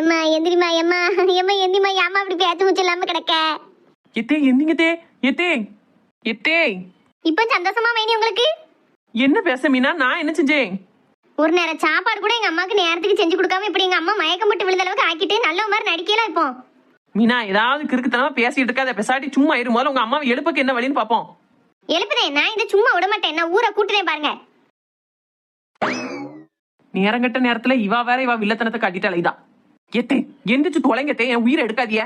என்னம்மா எந்திரிமா எம்மா. எம்மா எந்திரிமா ஏம்மா அப்படி பேச்சு முச்சு இல்லாம கிடக்க. எத்தே எந்திங்க தே எத்தே எத்தே. இப்போ சந்தோஷமா வேணி உங்களுக்கு? என்ன பேச மீனா? நான் என்ன செஞ்சேன்? ஒரு நேரம் சாப்பாடு கூட எங்க அம்மாக்கு நேரத்துக்கு செஞ்சு கொடுக்காம இப்படி எங்க அம்மா மயக்கம் போட்டு விழுந்த அளவுக்கு ஆக்கிட்டு நல்ல மாதிரி நடிக்கல இப்போ. மீனா ஏதாவது கிறுக்குத்தனமா பேசிட்டு இருக்காத. பெசாட்டி சும்மா இரு. முதல்ல உங்க அம்மாவை எழுப்புக்கு என்ன வழின்னு பாப்போம். எழுப்புதேன் நான் இதை சும்மா விட மாட்டேன். நான் ஊரை கூட்டுதேன் பாருங்க. நேரங்கட்ட நேரத்துல இவா வேற இவா வில்லத்தனத்தை காட்டிட்டால இதா எத்தே எந்திரிச்சு தொலைங்கத்தே என் உயிரை எடுக்காதிய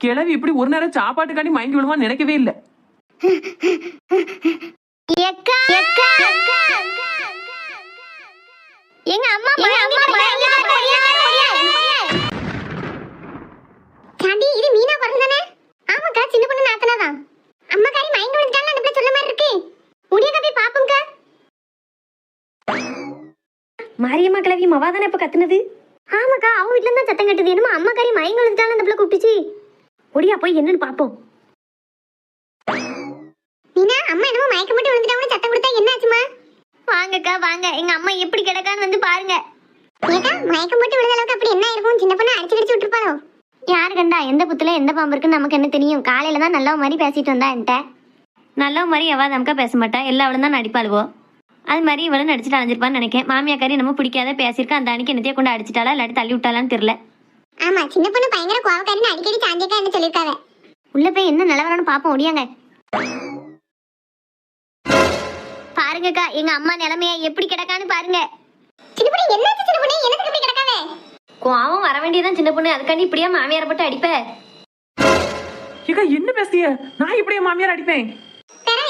கிளவி இப்படி ஒரு நேரம் சாப்பாட்டுக்காண்டி மயங்கி விடுவான்னு நினைக்கவே இல்லை. எக்கா எக்கா எங்க அம்மா எங்க அம்மா சாண்டி இது மீனா குரல் தானே? ஆமாக்கா சின்ன பொண்ணு நாத்தனாதான் அம்மா காரி மயங்க விழுந்தாலும் அந்த பிள்ளை சொல்ல மாதிரி இருக்கு. முடியாத போய் பாப்போம்க்கா. மாரியம்மா கிளவி மவா தானே இப்ப கத்துனது? ஆமாக்கா அவங்க வீட்ல இருந்தா சத்தம் கட்டுது. என்னமோ அம்மா காரி மயங்க விழுந்தாலும் அந்த பிள்ளை கூப்பிட்டுச்சு. ஒடியா போய் என்னன்னு பாப்போம். மீனா அம்மா என்னமோ மயக்கம் போட்டு விழுந்துட்டாங்கன்னு சத்தம் கொடுத்தா என்ன ஆச்சுமா வாங்கக்கா வாங்க. எங்க அம்மா எப்படி கிடக்கான்னு வந்து பாருங்க. ஏக்கா மயக்கம் போட்டு விழுந்த அளவுக்கு அப்படி என்ன இருக்கும்? சின்ன பொண்ணு அடிச்சு அடிச்சு விட்டுருப்பாளோ? யாரு கண்டா? எந்த புத்துல எந்த பாம்பு இருக்குன்னு நமக்கு என்ன தெரியும்? காலையில தான் நல்ல மாதிரி பேசிட்டு வந்தா என்கிட்ட. நல்ல மாதிரி எவா நமக்கா பேச மாட்டா. எல்லா அவளும் தான் நடிப்பாளுவோ? அது மாதிரி இவளும் நடிச்சுட்டு அலைஞ்சிருப்பான்னு நினைக்கேன். மாமியாக்காரி நம்ம பிடிக்காத பேசியிருக்கா. அந்த அன்னைக்கு என்னத்தையே கொண்டு அடிச்சிட்டாளா? இல்லாட்டி தள்ளி விட்டாளான்னு தெரியல. ஆமா சின்ன பொண்ணு பயங்கர கோவக்காரின்னு அடிக்கடி சாந்தியக்கா என்ன சொல்லிருக்காங்க உள்ள போய் என்ன நிலவரம்னு பாப்போம் ஒடியாங்க பாருங்கக்கா எங்க அம்மா நிலைமைய எப்படி கிடக்கான்னு பாருங்க. சின்ன பொண்ணு என்னாச்சு சின்ன பொண்ணு? எனக்கு இப்படி கோவம் வர வேண்டியதான் சின்ன பொண்ணு. அதுக்காண்டி இப்படியா மாமியாரை போட்டு அடிப்ப? ஏக்கா என்ன பேசிய நான் இப்படி என் மாமியார் அடிப்பேன்?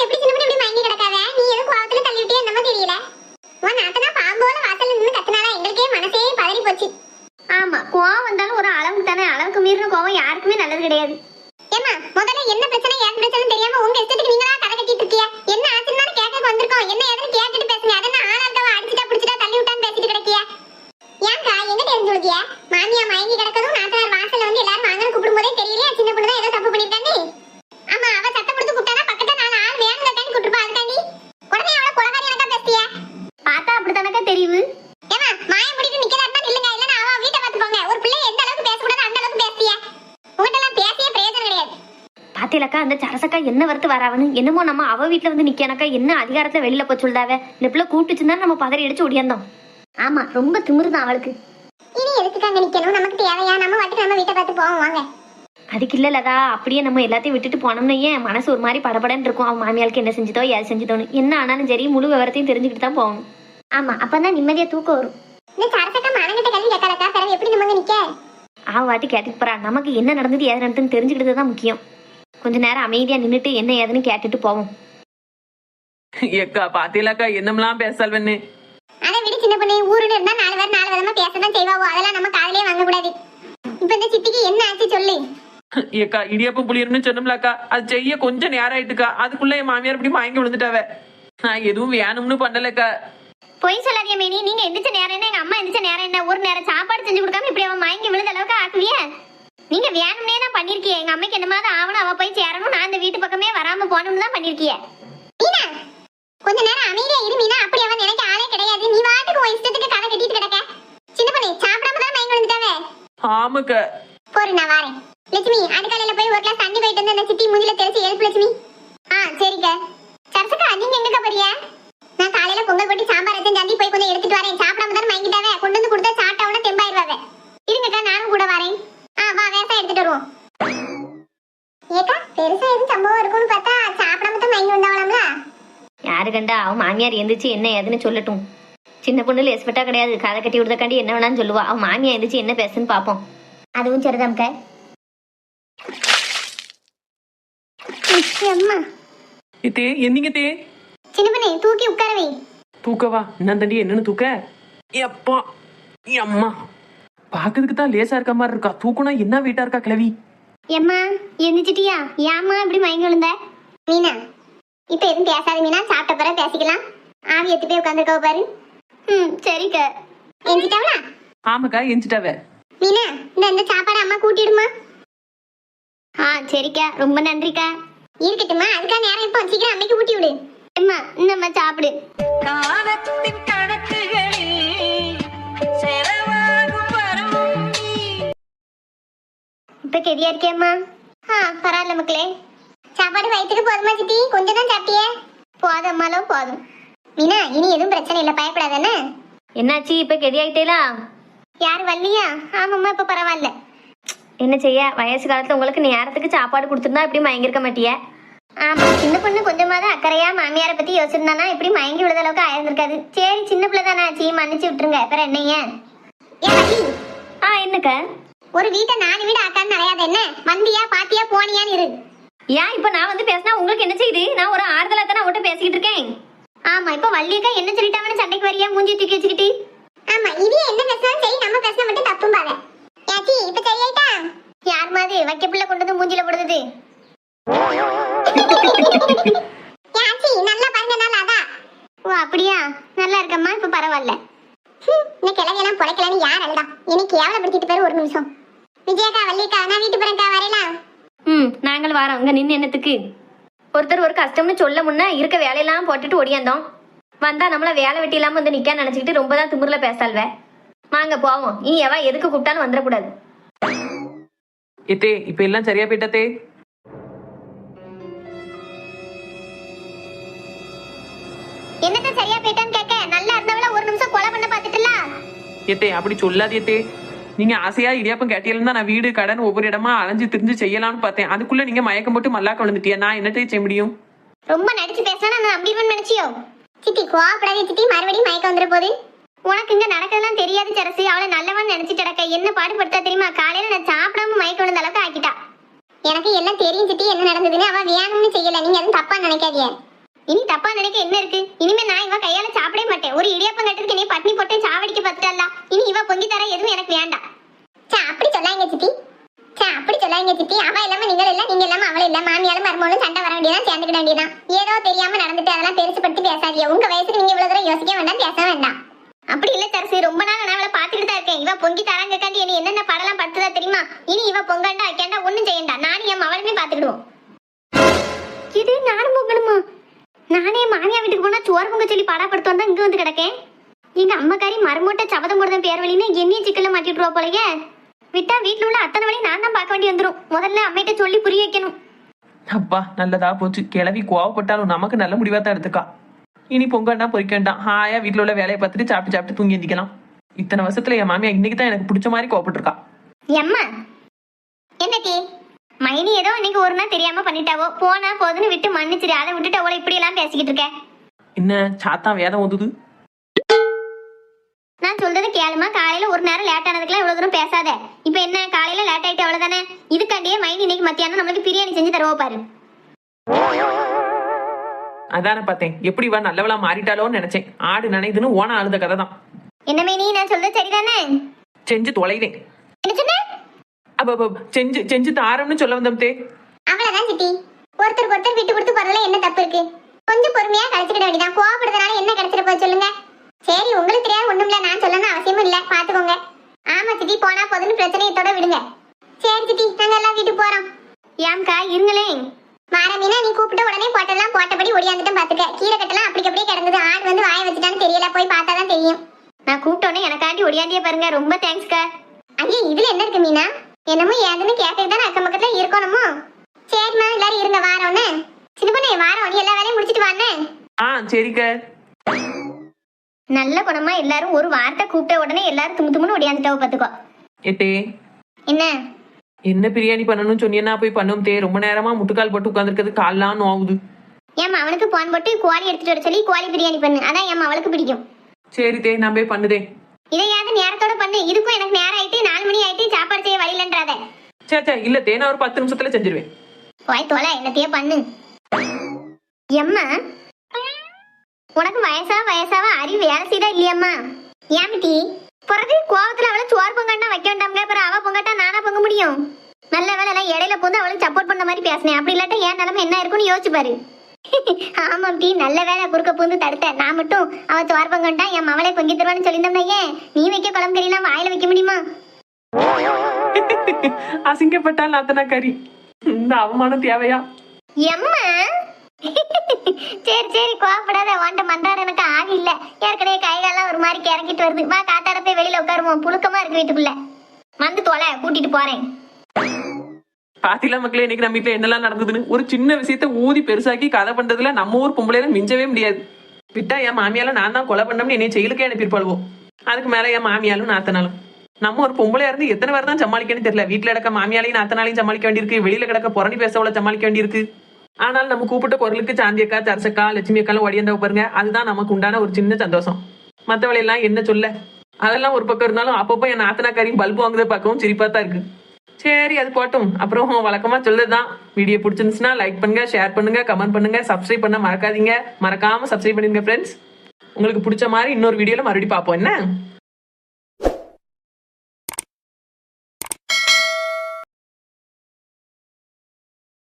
எப்படி சின்ன பொண்ணு இப்படி மயங்கி கிடக்காவே? நீ எதுவும் கோவத்துல தள்ளி விட்டியா என்னமோ தெரியல உன் நாத்தனா பாம்போல வாசல்ல நின்னு கத்துனால எங்களுக்கே மனசே பதறி போச்சு ஆமா கோவம் வந்தாலும் ஒரு அளவுக்கு தானே அளவுக்கு மீறின கோவம் யாருக்குமே நல்லது கிடையாது ஏமா முதல்ல என்ன பிரச்சனை ஏன் பிரச்சனை தெரியாம உங்க இஷ்டத்துக்கு நீங்களா கதை கட்டிட்டு இருக்கீங்க? என்ன ஆச்சுன்னு கேட்க வந்திருக்கோம்? என்ன ஏதுன்னு கேட்டுட்டு பேசுங்க. அதென்ன ஆளாக்கவ அடிச்சுட்டா பிடிச்சிட்டா தள்ளி விட்டான்னு பேசிட்டு கிடக்கிய? ஏன்க்கா எங்க தெரிஞ்சு விடுக்கிய மாமியா மயங்கி கிடக்கதும் நாத்தனார் வாசல்ல வந்து எல்லாரும் வாங்கன்னு கூப்பிடும் போதே தெரியலையா? சின்ன பொண்ணு தான் ஏதோ தப்பு பண்ணிட்டான்னு ஆமா அவ சத்தம் கொடுத்து கூப்பிட்டானா பக்கத்துல நாலு ஆள் வேணுங்க டைம் கூட்டிருப்பா அதுக்காண்டி உடனே அவளை கொலகாரி எனக்கா பேசிய பார்த்தா அப்படித்தானக்கா தெரியுது ஏமா மாய முடிட்டு நிக்கிறாருன்னா நில்லுங்க இல்லன்னா அவ வீட்டை பார்த்து போங்க ஒரு பிள்ளை எந்த அளவுக்கு பேசக்கூடாது அந்த அளவுக்கு பேசிய உங்கள்ட்ட எல்லாம் பேசிய பிரயோஜனம் கிடையாது பாத்தியலக்கா அந்த சரசக்கா என்ன வரத்து வராவன்னு என்னமோ நம்ம அவ வீட்டுல வந்து நிக்கானக்கா என்ன அதிகாரத்துல வெளியில போய் சொல்லுதாவ இந்த பிள்ளை கூப்பிட்டுச்சுன்னா நம்ம பதறி அடிச்சு ஒடியாந்தோம் ஆமா ரொம்ப திமிருதான் அவளுக்கு. இனி எதுக்கு அங்க நிக்கணும்? நமக்கு தேவையா? நம்ம வாட்டுக்கு நம்ம வீட்டை பார்த்து போவோம் வாங்க. அதுக்கு இல்லலதா அப்படியே நம்ம எல்லாத்தையும் விட்டுட்டு போனோம்னு ஏன் மனசு ஒரு மாதிரி படபடன்னு இருக்கும். அவன் மாமியாருக்கு என்ன செஞ்சதோ ஏது செஞ்சதோன்னு. என்ன ஆனாலும் சரி முழு விவரத்தையும் தெரிஞ்சுக்கிட்டு தான் போகணும். ஆமா அப்பதான் நிம்மதியா தூக்கம் வரும். இந்த சரசக்கா மனங்கிட்ட கல்வி பிறகு எப்படி நம்ம நிக்க? அவ வாட்டி கேட்டுட்டு போறா. நமக்கு என்ன நடந்தது ஏது நடந்ததுன்னு தெரிஞ்சுக்கிட்டது தான் முக்கியம். கொஞ்ச நேரம் அமைதியா நின்னுட்டு என்ன ஏதுன்னு கேட்டுட்டு போவோம். ஏக்கா பாத்தீங்களாக்கா என்னமெல்லாம் பேசல்வன்னு? அதை விட சின்ன பொண்ணு ஊருன்னு இருந்தா நாலு பேர் நாலு விதமா பேசதான் செய்வாவோ அதெல்லாம் நம்ம காதலே வாங்க கூடாது. இப்ப இந்த சித்திக்கு என்ன ஆச்சு சொல்லு. ஏக்கா இடியப்பம் புளியர்னு சொன்னோம்லக்கா அது செய்ய கொஞ்சம் நேரம் ஆயிட்டுக்கா அதுக்குள்ள என் மாமியார் இப்படி மயங்கி விழுந்துட்டாவ. நான் எதுவும் வேணும்னு பண்ணலக்கா. பொய் சொல்லாதீங்க மேனி. நீங்க எந்திரிச்ச நேரம் என்ன எங்க அம்மா எந்திரிச்ச நேரம் என்ன ஒரு நேரம் சாப்பாடு செஞ்சு கொடுக்காம இப்படி அவன் மயங்கி விழுந்த அளவுக்கு ஆக்குவிய? நீங்க வேணும்னே தான் பண்ணிருக்கீங்க எங்க அம்மைக்கு என்னமாவது ஆவணும் அவ போய் சேரணும் நான் இந்த வீட்டு பக்கமே வராம போகணும்னு தான் பண்ணிருக்கீங்க மீனா கொஞ்ச நேரம் அமைதியா இரு மீனா. அப்படி அவன் நினைக்க ஆளே கிடையாது. நீ வாட்டுக்கு உன் இஷ்டத்துக்கு கதை கட்டிட்டு கிடக்க. சின்ன பண்ணி சாப்பிடாம தான் மயங்கி விழுந்துட்டாவே ஆமாக்கா போரு நான் வரேன். லட்சுமி அடுக்கலையில போய் ஒரு கிளாஸ் தண்ணி போயிட்டு வந்து அந்த சித்தி மூஞ்சில தெளிச்சு எழுப்பு லட்சுமி? ஆ சரிக்கா சரசக்கா நீங்க எங்கக்கா போறியா நான் காலையில பொங்கல் போட்டு சாம்பார் வச்சு ஜந்தி போய் கொஞ்சம் எடுத்துட்டு வரேன். சாப்பிடாம தான் வாங்கிட்டாவே கொண்டு வந்து கொடுத்தா சாப்பிட்டா தெம்பாயிருவாவே இருங்கக்கா நானும் கூட வரேன் ஆ வா வேசா எடுத்துட்டு வருவோம் ஏக்கா பெருசா எதுவும் சம்பவம் இருக்கும்னு பார்த்தா சாப்பிடாம தான் வாங்கி வந்தாவலாம்ல யாரு கண்டா அவன் மாமியார் எந்திரிச்சு என்ன ஏதுன்னு சொல்லட்டும். சின்ன பொண்ணு எஸ்பெக்டா கிடையாது. கதை கட்டி விடுறதுக்காண்டி என்ன வேணாலும் சொல்லுவா. அவன் மாமியா எந்திரிச்சு என்ன பேசுன்னு பார்ப்போம் அதுவும் அம்மா. தே? சின்ன பண்ணி தூக்கி உட்கார வை. தூக்கவா? நான் தண்டி என்னன்னு தூக்க? எப்பா அம்மா. பாக்கிறதுக்கு தான் லேசா இருக்க மாதிரி இருக்கா. தூக்குனா என்ன வெயிட்டா இருக்கா கிளவி எம்மா எந்திரிச்சிட்டியா? ஏம்மா இப்படி மயங்கி விழுந்த? மீனா? இப்ப எதுவும் பேசாத மீனா சாப்பிட்ட பிறகு பேசிக்கலாம். ஆவி எத்து போய் உட்காந்துருக்கவ பாரு. ம் சரிக்கா. எந்திரிட்டாவளா ஆமாக்கா எஞ்சிட்டாவ மீனா இந்த இந்த சாப்பாடு அம்மா கூட்டிடுமா? ஆ சரிக்கா. ரொம்ப நன்றிக்கா. இருக்கட்டுமா அதுக்காக நேரம் இப்போ. சீக்கிரம் அம்மைக்கு ஊட்டி விடு. அம்மா இந்தம்மா சாப்பிடு. காலத்தின் இப்ப கெதியா இருக்கேம்மா ஆ பரவாயில்ல மக்களே. சாப்பாடு வயிற்றுக்கு போதுமா சித்தி? கொஞ்சம் தான் சாப்பிட்டியே. போதம்மாலோ போதும். மீனா இனி எதுவும் பிரச்சனை இல்லை பயப்படாதானே என்னாச்சு இப்ப கெதியாயிட்டேலா? யார் வரலையா ஆமாம்மா இப்ப பரவாயில்ல. என்ன செய்ய? வயசு காலத்துல உங்களுக்கு நேரத்துக்கு சாப்பாடு கொடுத்துருந்தா இப்படி மயங்கிருக்க மாட்டிய? ஆமா சின்ன பொண்ணு கொஞ்சமாவது அக்கறையா மாமியாரை பத்தி யோசிச்சிருந்தானா இப்படி மயங்கி விழுத அளவுக்கு ஆயிருந்திருக்காது. சரி சின்ன பிள்ளை தானே ஆச்சு மன்னிச்சு விட்டுருங்க. அப்புறம் என்னைய? ஆ என்னக்க? ஒரு வீட்டை நாலு வீடு ஆக்கான்னு அலையாத என்ன? வந்தியா பாத்தியா போனியான்னு இரு. ஏன் இப்ப நான் வந்து பேசினா உங்களுக்கு என்ன செய்யுது? நான் ஒரு ஆறுதலா தானே உங்கள்கிட்ட பேசிக்கிட்டு இருக்கேன்? ஆமா இப்ப வள்ளியக்கா என்ன சொல்லிட்டாங்கன்னு சண்டைக்கு வரியா? மூஞ்சி தூக்கி வச்சுக்கிட்டு? ஆமா இது என்ன பேசினாலும் சரி நம்ம பேசினா மட்டும் தப்பும் பாரு யாச்சி இப்ப சரியாயிட்டா? யார் மாதிரி வைக்க பிள்ளை கொண்டு வந்து மூஞ்சில போடுது யாச்சி நல்லா பாருங்க நல்லா அதா. ஓ அப்படியா? நல்லா இருக்கம்மா இப்ப பரவாயில்ல. இந்த கிழவியெல்லாம் பொழைக்கலன்னு யார் அழுதா? இன்னைக்கு கேவலப்படுத்திட்டு பேர் ஒரு நிமிஷம். விஜயக்கா வள்ளியக்கா நான் வீட்டு போறேன்க்கா வரையலாம் ம் நாங்கள் வரோம். இங்க நின்று என்னத்துக்கு? ஒருத்தர் ஒரு கஷ்டம்னு சொல்ல முன்ன இருக்க வேலையெல்லாம் போட்டுட்டு ஓடியாந்தோம். வந்தா நம்மள வேலை வெட்டி இல்லாம வந்து நிக்க நினைச்சுக்கிட்டு ரொம்ப தான் திமிர்ல பேசால்வ வாங்க போவோம். இனி எவ எதுக்கு கூப்பிட்டாலும் வந்துடக்கூடாது. எத்தே இப்ப எல்லாம் சரியா போயிட்டதே என்னத்த சரியா போயிட்டான்னு கேட்க நல்லா இருந்தவள ஒரு நிமிஷம் கொலை பண்ண பாத்துட்டுல எத்தே அப்படி சொல்லாது எத்தே நீங்க ஆசையா இடியாப்பம் கேட்டியலும் நான் வீடு கடன் ஒவ்வொரு இடமா அலைஞ்சு திரிஞ்சு செய்யலாம்னு பார்த்தேன். அதுக்குள்ள நீங்க மயக்கம் போட்டு மல்லாக்க விழுந்துட்டியா? நான் என்னட்டே செய்ய முடியும்? ரொம்ப நடிச்சு பேசினா நான் நம்பிடுவேன்னு நினைச்சியோ? சித்தி கோவப்படாத சித்தி மறுபடியும் மயக்கம் வந்துட போகுது உனக்கு இங்க நடக்கிறதுலாம் தெரியாது சரசு. அவளை நல்லவன் நினைச்சிட்டு கிடக்க. என்ன பாடுபடுத்தா தெரியுமா? காலையில நான் சாப்பிடாம மயக்கம் விழுந்த அளவுக்கு ஆக்கிட்டா. எனக்கு எல்லாம் தெரியும் சித்தி என்ன நடந்ததுன்னு. அவ வேணும்னு செய்யல. நீங்க எதுவும் தப்பா நினைக்காதீங்க. இனி தப்பா நினைக்க என்ன இருக்கு? இனிமே நான் இவ கையால சாப்பிடவே மாட்டேன். ஒரு இடியாப்பம் கட்டுறதுக்கு நீ பட்னி போட்டு சாவடிக்க பார்த்துட்டா இனி இவ பொங்கி தர எதுவும் எனக்கு வேண்டாம். சா அப்படி சொல்லாங்க சித்தி. சா அப்படி சொல்லாங்க சித்தி. அவ இல்லாம நீங்கள் இல்ல நீங்க இல்லாம அவள இல்ல. மாமியாலும் மருமகளும் சண்டை வர வேண்டியதான் சேர்ந்துக்கிட வேண்டியதான் ஏதோ தெரியாம நடந்துட்டு அதெல்லாம் பெருசு படுத்தி பேசாதீங்க. உங்க வயசுக்கு நீங்க இவ்வளவு தூரம் யோசிக்க வேண்டாம் பேச வேண்டாம். அப்படி இல்ல தரசி ரொம்ப நாள் நான் அவளை பாத்துக்கிட்டு தான் இருக்கேன். இவ பொங்கி தராங்கக்காண்டி என்ன என்னென்ன படலாம் படுத்துதா தெரியுமா? இனி இவ பொங்கண்டா வைக்கண்டா ஒண்ணும் செய்யண்டா. நானும் என் மவளுமே பாத்துக்கிடுவோம் இது நானும் பொங்கணுமா நானே மாமியா வீட்டுக்கு போனா சோறு பொங்க சொல்லி பாடாப்படுத்து வந்தா இங்க வந்து கிடக்கேன். எங்க அம்மாக்காரி மரமூட்டை சபதம் போடுறதன் பேர் வழின்னு என்னையும் சிக்கல்ல மாட்டிட்டுருவா போலயே. விட்டா வீட்டுல உள்ள அத்தனை வழி நான் தான் பார்க்க வேண்டி வந்துரும். முதல்ல அம்மைகிட்ட சொல்லி புரிய வைக்கணும். அப்பா நல்லதா போச்சு. கிளவி கோவப்பட்டாலும் நமக்கு நல்ல முடிவா தான் எடுத்துக்கா. இனி பொங்கல்னா பொறிக்க வேண்டாம். ஹாயா வீட்டுல உள்ள வேலையை பார்த்துட்டு சாப்பிட்டு சாப்பிட்டு தூங்கி எந்திக்கலாம். இத்தனை வருஷத்துல என் மாமியா இன்னைக்கு தான் எனக்கு பிடிச்ச மாதிரி கோவப்பட்டிருக்கா. எம்மா என்னடி? மைனி ஏதோ இன்னைக்கு ஒரு நாள் தெரியாம பண்ணிட்டாவோ? போனா போதுன்னு விட்டு மன்னிச்சிரு. அதை விட்டுட்டு அவளை இப்படி எல்லாம் பேசிக்கிட்டு இருக்க. என்ன? சாத்தான் வேதம் ஓதுது? நான் சொல்றது கேளுமா? காலையில ஒரு நேரம் லேட் ஆனதுக்குலாம் இவ்வளவு தூரம் பேசாத. இப்போ என்ன? காலையில லேட் ஆயிட்டு அவ்வளவுதானே? இதுக்காண்டியே மைனி இன்னைக்கு மத்தியானம் நம்மளுக்கு பிரியாணி செஞ்சு தருவோ பாரு. அதானே பார்த்தேன். எப்படி இவ நல்லவளா மாறிட்டாலோன்னு நினைச்சேன். ஆடு நினைதுன்னு ஓன அழுத கதை தான் என்ன மைனி? நான் சொல்றது சரிதானே? செஞ்சு தொலைதேன் என்ன சொன்ன? அப்ப செஞ்சு செஞ்சு தாரம்னு சொல்ல வந்தோம் தே. அவ்வளவுதான் சித்தி. ஒருத்தருக்கு ஒருத்தர் விட்டு கொடுத்து போறதுல என்ன தப்பு இருக்கு? கொஞ்சம் பொறுமையா கழிச்சுக்கிட வேண்டியதான் கோவப்படுறதுனால என்ன கிடைச்சிட போய் சொல்லுங்க. சரி உங்களுக்கு தெரியாது ஒண்ணும் இல்ல. நான் சொல்லணும் அவசியமும் இல்ல. பாத்துக்கோங்க. ஆமா சித்தி போனா போதுன்னு பிரச்சனையத்தோட விடுங்க. சரி சித்தி நாங்க எல்லாம் வீட்டுக்கு போறோம். ஏம்கா இருங்களேன் மாற மீனா நீ கூப்பிட்ட உடனே போட்டெல்லாம் போட்டபடி ஒடியாந்துட்டும் பாத்துக்க. கீரை கட்டெல்லாம் அப்படி அப்படியே கிடந்தது. ஆடு வந்து வாய வச்சுட்டான்னு தெரியல. போய் பார்த்தா தான் தெரியும். நான் கூப்பிட்ட உடனே எனக்காண்டி ஒடியாந்தியே பாருங்க. ரொம்ப தேங்க்ஸ்க்கா ஐயா இதுல என்ன இருக்கு மீனா? என்னமோ ஏதுன்னு கேட்டுட்டு தான் அக்கம் பக்கத்துல இருக்கணுமோ? சரிம்மா எல்லாரும் இருங்க வாரோன்னு. சின்ன பொண்ணு வாரோம் நீ எல்லா வேலையும் முடிச்சிட்டு வானே ஆ சரிக்க. நல்ல குணமா எல்லாரும் ஒரு வார்த்தை கூப்பிட்ட உடனே எல்லாரும் தும்மு தும்முன்னு ஒடியாந்துட்டாவோ பாத்துக்கோ. எத்தே? என்ன? என்ன பிரியாணி பண்ணணும்னு சொன்னீங்கன்னா போய் பண்ணும் தே. ரொம்ப நேரமா முட்டுக்கால் போட்டு உட்காந்துருக்கிறது கால்லாம் நோவுது. ஏம்மா அவனுக்கு போன் போட்டு கோழி எடுத்துட்டு வர சொல்லி கோழி பிரியாணி பண்ணு. அதான் ஏம்மா அவளுக்கு பிடிக்கும். சரி தே நான் போய் பண்ணுதே. இதையாவது நேரத்தோட பண்ணு. இதுக்கும் எனக்கு நேரம் ஆயிட்டு நாலு மணி ஆயிட்டு சாப்பாடு செய்ய வழியிலன்றாத சே சே இல்ல தே நான் ஒரு பத்து நிமிஷத்துல செஞ்சிருவேன். போய் தொலை என்னத்தையே பண்ணு. எம்மா உனக்கு வயசா வயசாவா அறிவு வேலை செய்தா இல்லையம்மா? ஏமிட்டி பிறகு கோவத்துல அவளை சோறு பொங்கண்டா வைக்க வேண்டாம்ங்க அப்புறம் அவ பொங்கட்டா நானா பொங்க முடியும்? நல்ல வேலை எல்லாம் இடையில போந்து அவளுக்கு சப்போர்ட் பண்ண மாதிரி பேசினேன். அப்படி இல்லாட்டா என் நிலைமை என்ன இருக்கும்னு யோசிச்சு பாரு. ஆமாம் டி நல்ல வேலை குறுக்க பூந்து தடுத்த. நான் மட்டும் அவ சோறு பொங்கண்டா என் மவளை பொங்கி தருவான்னு ஏன் நீ வைக்க குழம்பு கறிலாம் வாயில வைக்க முடியுமா? அசிங்கப்பட்டால் அத்தனை கறி. இந்த அவமானம் தேவையா? எம்மா? சரி சரி கோவப்படாத. வாண்ட மன்றாட எனக்கு ஆவி இல்ல. ஏற்கனவே கைகாலெல்லாம் ஒரு மாதிரி கிறங்கிட்டு வருது. வா காத்தாட போய் வெளியில உட்காருவோம். புழுக்கமா இருக்கு வீட்டுக்குள்ள. வந்து தொலை கூட்டிட்டு போறேன். பாத்தீங்களா மக்களே இன்னைக்கு நம்ம வீட்டுல என்னெல்லாம் நடந்ததுன்னு? ஒரு சின்ன விஷயத்த ஊதி பெருசாக்கி கதை பண்றதுல நம்ம ஊர் பொம்பளையில மிஞ்சவே முடியாது. விட்டா என் மாமியால நான் தான் கொலை பண்ணோம்னு என்னை செயலுக்கே அனுப்பியிருப்பாளுவோம் அதுக்கு மேல என் மாமியாலும் நாத்தனாலும் நம்ம ஒரு பொம்பளையா இருந்து எத்தனை பேர் தான் சமாளிக்கணும்னு தெரியல. வீட்டுல கிடக்க மாமியாலையும் நாத்தனாலையும் சமாளிக்க வேண்டியிருக்கு. வெளியில கிடக்க புறணி பேசவளை சமாளிக்க வேண்டியிருக்கு. ஆனால் நம்ம கூப்பிட்ட குரலுக்கு சாந்தியக்கா தரசக்கா லட்சுமி அக்கா ஒடியந்தவ பாருங்க. அதுதான் நமக்கு உண்டான ஒரு சின்ன சந்தோஷம். மற்றவளை எல்லாம் என்ன சொல்ல? அதெல்லாம் ஒரு பக்கம் இருந்தாலும் அப்பப்போ என் நாத்தனாக்காரியும் பல்பு வாங்குறத பார்க்கவும் சிரிப்பா தான் இருக்கு. சரி அது போட்டும். அப்புறம் வழக்கமா சொல்லதுதான் வீடியோ பிடிச்சிருந்துச்சுன்னா லைக் பண்ணுங்க ஷேர் பண்ணுங்க கமெண்ட் பண்ணுங்க சப்ஸ்கிரைப் பண்ண மறக்காதீங்க. மறக்காம சப்ஸ்கிரைப் பண்ணிருங்க ஃப்ரெண்ட்ஸ் உங்களுக்கு பிடிச்ச மாதிரி இன்னொரு வீடியோல மறுபடியும் பார்ப்போம் என்ன?